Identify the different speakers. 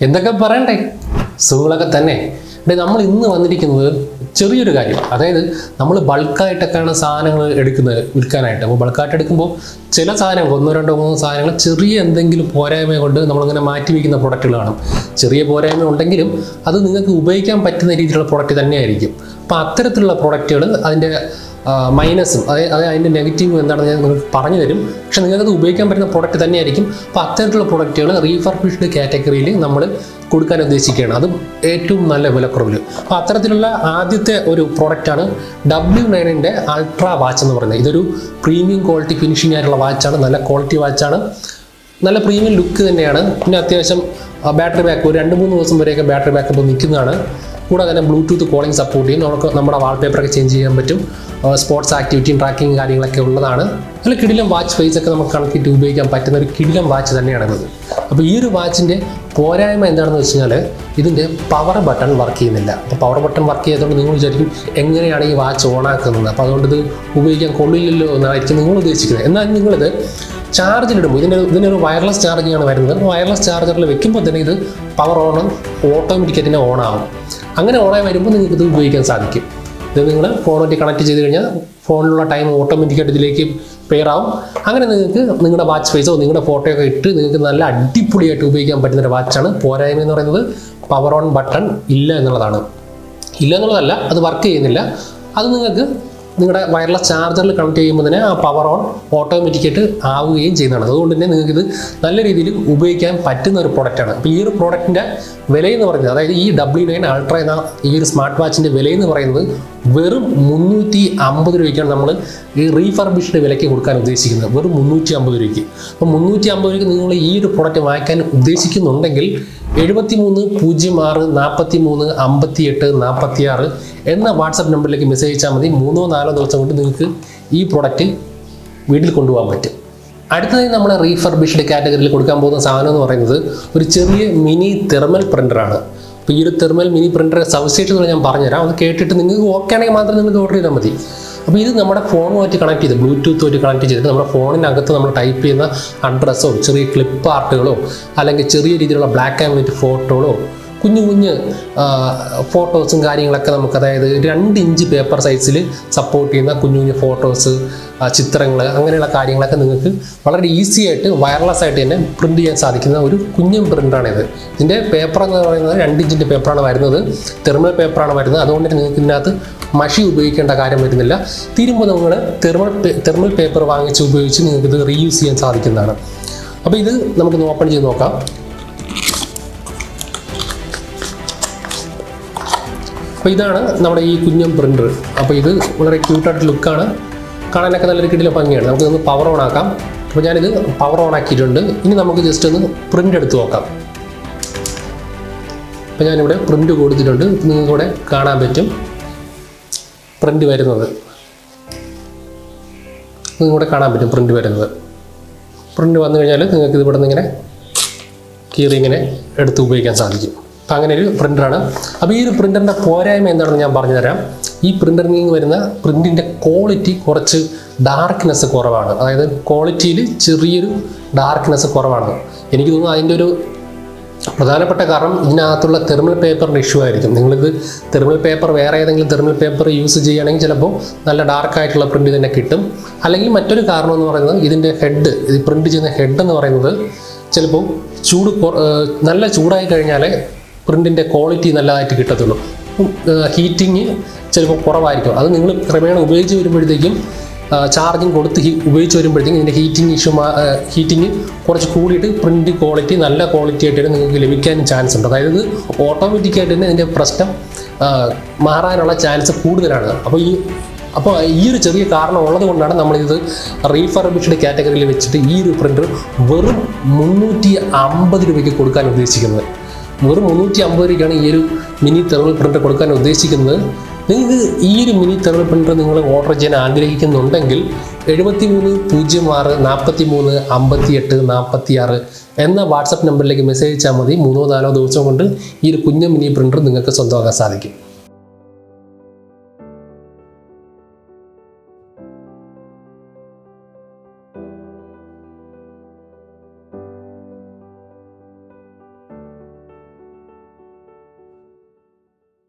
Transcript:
Speaker 1: എന്തൊക്കെ പറയണ്ടേ? സുഖങ്ങളൊക്കെ തന്നെ. അപ്പം നമ്മൾ ഇന്ന് വന്നിരിക്കുന്നത് ചെറിയൊരു കാര്യം. അതായത് നമ്മൾ ബൾക്കായിട്ടൊക്കെയാണ് സാധനങ്ങൾ എടുക്കുന്നത് വിൽക്കാനായിട്ട്. അപ്പോൾ ബൾക്കായിട്ട് എടുക്കുമ്പോൾ ചില സാധനങ്ങൾ ഒന്നോ രണ്ടോ മൂന്നോ സാധനങ്ങൾ ചെറിയ എന്തെങ്കിലും പോരായ്മ കൊണ്ട് നമ്മളിങ്ങനെ മാറ്റി വയ്ക്കുന്ന പ്രൊഡക്റ്റുകൾ കാണും ചെറിയ പോരായ്മ ഉണ്ടെങ്കിലും അത് നിങ്ങൾക്ക് ഉപയോഗിക്കാൻ പറ്റുന്ന രീതിയിലുള്ള പ്രൊഡക്റ്റ് തന്നെയായിരിക്കും. അപ്പോൾ അത്തരത്തിലുള്ള പ്രൊഡക്റ്റുകൾ അതിന്റെ മൈനസും അതായത് അതിന്റെ നെഗറ്റീവും എന്താണെന്ന് ഞാൻ നിങ്ങൾക്ക് പറഞ്ഞു തരും. പക്ഷേ നിങ്ങൾക്കത് ഉപയോഗിക്കാൻ പറ്റുന്ന പ്രൊഡക്റ്റ് തന്നെയായിരിക്കും. അപ്പോൾ അത്തരത്തിലുള്ള പ്രൊഡക്റ്റുകൾ റീഫർബിഷ്ഡ് കാറ്റഗറിയിൽ നമ്മൾ കൊടുക്കാൻ ഉദ്ദേശിക്കുകയാണ്. അതും ഏറ്റവും നല്ല വിലക്കുറവിൽ അപ്പോൾ അത്തരത്തിലുള്ള ആദ്യത്തെ ഒരു പ്രൊഡക്റ്റാണ് ഡബ്ല്യു നയനിന്റെ അൾട്രാ വാച്ച് എന്ന് പറയുന്നത്. ഇതൊരു പ്രീമിയം ക്വാളിറ്റി ഫിനിഷിംഗ് ആയിട്ടുള്ള വാച്ചാണ് നല്ല ക്വാളിറ്റി വാച്ചാണ് നല്ല പ്രീമിയം ലുക്ക് തന്നെയാണ്. പിന്നെ അത്യാവശ്യം ബാറ്ററി ബാക്ക് ഒരു രണ്ട് മൂന്ന് ദിവസം വരെയൊക്കെ ബാറ്ററി ബാക്കപ്പ് നിൽക്കുന്നതാണ്. കൂടാതെ തന്നെ ബ്ലൂടൂത്ത് കോളിംഗ് സപ്പോർട്ട് ചെയ്യും. നമുക്ക് നമ്മുടെ വാൾപേപ്പറൊക്കെ ചേഞ്ച് ചെയ്യാൻ പറ്റും. സ്പോർട്സ് ആക്ടിവിറ്റിയും ട്രാക്കിങ് കാര്യങ്ങളൊക്കെ ഉള്ളതാണ്. നല്ല കിടിലം വാച്ച് ഫേസ് ഒക്കെ നമുക്ക് കണക്കിട്ട് ഉപയോഗിക്കാൻ പറ്റുന്ന ഒരു കിടിലം വാച്ച് തന്നെയാണിത് അപ്പോൾ ഈ ഒരു വാച്ചിന്റെ പോരായ്മ എന്താണെന്ന് വെച്ച് കഴിഞ്ഞാൽ ഇതിന്റെ പവർ ബട്ടൺ വർക്ക് ചെയ്യുന്നില്ല. അപ്പോൾ പവർ ബട്ടൺ വർക്ക് ചെയ്യാത്തതുകൊണ്ട് നിങ്ങൾ വിചാരിക്കും എങ്ങനെയാണ് ഈ വാച്ച് ഓൺ ആക്കുന്നത്. അപ്പോൾ അതുകൊണ്ട് ഇത് ഉപയോഗിക്കാൻ കൊള്ളില്ലല്ലോ എന്നായിരിക്കും നിങ്ങൾ ഉദ്ദേശിക്കുന്നത്. എന്നാൽ നിങ്ങളിത് ചാർജിലിടുമ്പോൾ ഇതിന്റെ ഇതിനൊരു വയർലെസ് ചാർജിങ് ആണ് വരുന്നത്. വയർലെസ് ചാർജറിൽ വെക്കുമ്പോൾ തന്നെ ഇത് പവർ ഓൺ ഓട്ടോമാറ്റിക്കായിട്ട് തന്നെ ഓൺ ആകും അങ്ങനെ ഓണായി വരുമ്പോൾ നിങ്ങൾക്ക് ഇത് ഉപയോഗിക്കാൻ സാധിക്കും. ഇത് നിങ്ങൾ ഫോണുമായിട്ട് കണക്ട് ചെയ്ത് കഴിഞ്ഞാൽ ഫോണിലുള്ള ടൈം ഓട്ടോമാറ്റിക്കായിട്ട് ഇതിലേക്ക് പെയർ ആവും. അങ്ങനെ നിങ്ങൾക്ക് നിങ്ങളുടെ വാച്ച് ഫേസോ നിങ്ങളുടെ ഫോട്ടോയൊക്കെ ഇട്ട് നിങ്ങൾക്ക് നല്ല അടിപൊളിയായിട്ട് ഉപയോഗിക്കാൻ പറ്റുന്ന ഒരു വാച്ചാണ് പോരായ്മ എന്ന് പറയുന്നത് പവർ ഓൺ ബട്ടൺ ഇല്ല എന്നുള്ളതാണ്. ഇല്ല എന്നുള്ളതല്ല അത് വർക്ക് ചെയ്യുന്നില്ല. അത് നിങ്ങൾക്ക് നിങ്ങളുടെ വയർലെസ് ചാർജറിൽ കണക്ട് ചെയ്യുമ്പോൾ തന്നെ ആ പവർ ഓൺ ഓട്ടോമാറ്റിക്കായിട്ട് ആവുകയും ചെയ്യുന്നതാണ്. അതുകൊണ്ട് തന്നെ നിങ്ങൾക്ക് ഇത് നല്ല രീതിയിൽ ഉപയോഗിക്കാൻ പറ്റുന്ന ഒരു പ്രൊഡക്റ്റാണ് അപ്പോൾ ഈ ഒരു പ്രോഡക്റ്റിന്റെ വിലയെന്ന് പറയുന്നത് അതായത് ഈ ഡബ്ല്യു നയൻ അൾട്ര എന്ന ഈ ഒരു സ്മാർട്ട് വാച്ചിന്റെ വിലയെന്ന് പറയുന്നത് വെറും മുന്നൂറ്റി അമ്പത് രൂപയ്ക്കാണ് നമ്മൾ ഈ റീഫർബിഷ്ഡ് വിലയ്ക്ക് കൊടുക്കാൻ ഉദ്ദേശിക്കുന്നത്. വെറും മുന്നൂറ്റി അമ്പത് രൂപയ്ക്ക്. അപ്പോൾ മുന്നൂറ്റി അമ്പത് രൂപയ്ക്ക് നിങ്ങൾ ഈ ഒരു പ്രോഡക്റ്റ് വാങ്ങിക്കാൻ ഉദ്ദേശിക്കുന്നുണ്ടെങ്കിൽ എഴുപത്തി മൂന്ന് പൂജ്യം ആറ് നാൽപ്പത്തി മൂന്ന് അമ്പത്തി എട്ട് നാൽപ്പത്തി ആറ് എന്ന വാട്സപ്പ് നമ്പറിലേക്ക് മെസ്സേജ് അയച്ചാൽ മതി. മൂന്നോ നാലോ ദിവസം കൊണ്ട് നിങ്ങൾക്ക് ഈ പ്രൊഡക്റ്റ് വീട്ടിൽ കൊണ്ടുപോകാൻ പറ്റും. അടുത്തതായി നമ്മൾ റീഫർബിഷ്ഡ് കാറ്റഗറിയിൽ കൊടുക്കാൻ പോകുന്ന സാധനം എന്ന് പറയുന്നത് ഒരു ചെറിയ മിനി തെർമൽ പ്രിന്ററാണ് അപ്പോൾ ഈ ഒരു തെർമൽ മിനി പ്രിന്റർ സവിശേഷതകൾ ഞാൻ പറഞ്ഞുതരാം. അത് കേട്ടിട്ട് നിങ്ങൾക്ക് ഓക്കെ ആണെങ്കിൽ മാത്രം നിങ്ങൾക്ക് ഓർഡർ ചെയ്താൽ മതി. അപ്പോൾ ഇത് നമ്മുടെ ഫോണുമായിട്ട് കണക്ട് ചെയ്ത് ബ്ലൂടൂത്തുമായിട്ട് കണക്ട് ചെയ്തിട്ട് നമ്മുടെ ഫോണിനകത്ത് നമ്മൾ ടൈപ്പ് ചെയ്യുന്ന അഡ്രസ്സോ ചെറിയ ക്ലിപ്പ് ആർട്ടുകളോ അല്ലെങ്കിൽ ചെറിയ രീതിയിലുള്ള ബ്ലാക്ക് ആൻഡ് വൈറ്റ് ഫോട്ടോകളോ കുഞ്ഞു കുഞ്ഞ് ഫോട്ടോസും കാര്യങ്ങളൊക്കെ നമുക്ക് അതായത് രണ്ട് ഇഞ്ച് പേപ്പർ സൈസിൽ സപ്പോർട്ട് ചെയ്യുന്ന കുഞ്ഞു കുഞ്ഞു ഫോട്ടോസ് ചിത്രങ്ങൾ അങ്ങനെയുള്ള കാര്യങ്ങളൊക്കെ നിങ്ങൾക്ക് വളരെ ഈസി ആയിട്ട് വയർലെസ് ആയിട്ട് തന്നെ പ്രിന്റ് ചെയ്യാൻ സാധിക്കുന്ന ഒരു കുഞ്ഞൻ പ്രിന്റാണിത് ഇതിന്റെ പേപ്പർ എന്ന് പറയുന്നത് രണ്ട് ഇഞ്ചിന്റെ പേപ്പറാണ് വരുന്നത്. തെർമൽ പേപ്പറാണ് വരുന്നത്. അതുകൊണ്ട് തന്നെ നിങ്ങൾക്ക് ഇതിനകത്ത് മഷി ഉപയോഗിക്കേണ്ട കാര്യം വരുന്നില്ല. തീരുമ്പോൾ നിങ്ങൾ തെർമൽ തെർമൽ പേപ്പർ വാങ്ങിച്ച് ഉപയോഗിച്ച് നിങ്ങൾക്ക് ഇത് റീയൂസ് ചെയ്യാൻ സാധിക്കുന്നതാണ്. അപ്പോൾ ഇത് നമുക്കൊന്ന് ഓപ്പൺ ചെയ്ത് നോക്കാം. അപ്പോൾ ഇതാണ് നമ്മുടെ ഈ കുഞ്ഞൻ പ്രിന്റർ അപ്പോൾ ഇത് വളരെ ക്യൂട്ടായിട്ട് ലുക്കാണ് കാണാനൊക്കെ നല്ലൊരു കിടില ഭംഗിയാണ്. നമുക്ക് ഒന്ന് പവർ ഓൺ ആക്കാം. അപ്പോൾ ഞാനിത് പവർ ഓൺ ആക്കിയിട്ടുണ്ട്. ഇനി നമുക്ക് ജസ്റ്റ് ഒന്ന് പ്രിന്റ് എടുത്ത് നോക്കാം. അപ്പോൾ ഞാനിവിടെ പ്രിന്റ് കൊടുത്തിട്ടുണ്ട്. നിങ്ങൾക്ക് ഇവിടെ കാണാൻ പറ്റും. പ്രിന്റ് വരുന്നത്. നിങ്ങൾക്കിവിടെ കാണാൻ പറ്റും പ്രിന്റ് വരുന്നത്. പ്രിന്റ് വന്നു കഴിഞ്ഞാൽ നിങ്ങൾക്ക് ഇവിടെ നിന്ന് ഇങ്ങനെ കീറി ഇങ്ങനെ എടുത്ത് ഉപയോഗിക്കാൻ സാധിക്കും. അങ്ങനെ ഒരു പ്രിന്ററാണ്. അപ്പോൾ ഈ ഒരു പ്രിന്ററിന്റെ പോരായ്മ എന്താണെന്ന് ഞാൻ പറഞ്ഞു തരാം ഈ പ്രിന്ററിൽ നിന്ന് വരുന്ന പ്രിന്റിന്റെ ക്വാളിറ്റി കുറച്ച് ഡാർക്ക്നെസ് കുറവാണ്. അതായത് ക്വാളിറ്റിയിൽ ചെറിയൊരു ഡാർക്ക്നെസ് കുറവാണ്. എനിക്ക് തോന്നുന്നു അതിന്റെ ഒരു പ്രധാനപ്പെട്ട കാരണം ഇതിനകത്തുള്ള തെർമൽ പേപ്പറിന്റെ ഇഷ്യൂ ആയിരിക്കും. നിങ്ങളിത് തെർമൽ പേപ്പർ വേറെ ഏതെങ്കിലും തെർമൽ പേപ്പർ യൂസ് ചെയ്യുകയാണെങ്കിൽ ചിലപ്പോൾ നല്ല ഡാർക്ക് ആയിട്ടുള്ള പ്രിന്റ് തന്നെ കിട്ടും. അല്ലെങ്കിൽ മറ്റൊരു കാരണം എന്ന് പറയുന്നത് ഇതിന്റെ ഹെഡ് ഇത് പ്രിന്റ് ചെയ്യുന്ന ഹെഡ് എന്ന് പറയുന്നത് ചിലപ്പോൾ ചൂട് നല്ല ചൂടായി കഴിഞ്ഞാലേ പ്രിന്റിന്റെ ക്വാളിറ്റി നല്ലതായിട്ട് കിട്ടത്തുള്ളൂ. ഹീറ്റിങ് ചിലപ്പോൾ കുറവായിരിക്കും. അത് നിങ്ങൾ ക്രമേണ ഉപയോഗിച്ച് വരുമ്പോഴത്തേക്കും ചാർജിങ് കൊടുത്ത് ഹീ- ഉപയോഗിച്ച് വരുമ്പോഴത്തേക്കും ഇതിന്റെ ഹീറ്റിംഗ് ഇഷ്യൂ ഹീറ്റിംഗ് കുറച്ച് കൂടിയിട്ട് പ്രിന്റ് ക്വാളിറ്റി നല്ല ക്വാളിറ്റി ആയിട്ട് നിങ്ങൾക്ക് ലഭിക്കാനും ചാൻസ് ഉണ്ട്. അതായത് ഓട്ടോമാറ്റിക്കായിട്ട് തന്നെ ഇതിന്റെ പ്രശ്നം മാറാനുള്ള ചാൻസ് കൂടുതലാണ്. അപ്പോൾ ഈ അപ്പോൾ ഈ ഒരു ചെറിയ കാരണം ഉള്ളത് കൊണ്ടാണ് നമ്മളിത് റീഫർബിഷ്ഡ് കാറ്റഗറിയിൽ വെച്ചിട്ട് ഈ ഒരു പ്രിന്റർ വെറും മുന്നൂറ്റി അമ്പത് രൂപയ്ക്ക് കൊടുക്കാൻ ഉദ്ദേശിക്കുന്നത്. വെറും മുന്നൂറ്റി അമ്പത് രൂപയ്ക്കാണ് ഈ ഒരു മിനി തെർമൽ പ്രിന്റർ കൊടുക്കാൻ ഉദ്ദേശിക്കുന്നത്. നിങ്ങൾക്ക് ഈ ഒരു മിനി തെർമൽ പ്രിന്റർ നിങ്ങൾ ഓർഡർ ചെയ്യാൻ ആഗ്രഹിക്കുന്നുണ്ടെങ്കിൽ എഴുപത്തി മൂന്ന് പൂജ്യം ആറ് നാൽപ്പത്തി മൂന്ന് അമ്പത്തി എട്ട് നാൽപ്പത്തി ആറ് എന്ന വാട്സപ്പ് നമ്പറിലേക്ക് മെസ്സേജ് അയച്ചാൽ മതി. മൂന്നോ നാലോ ദിവസം കൊണ്ട് ഈ ഒരു കുഞ്ഞു മിനി പ്രിന്റർ നിങ്ങൾക്ക് സ്വന്തമാക്കാൻ സാധിക്കും.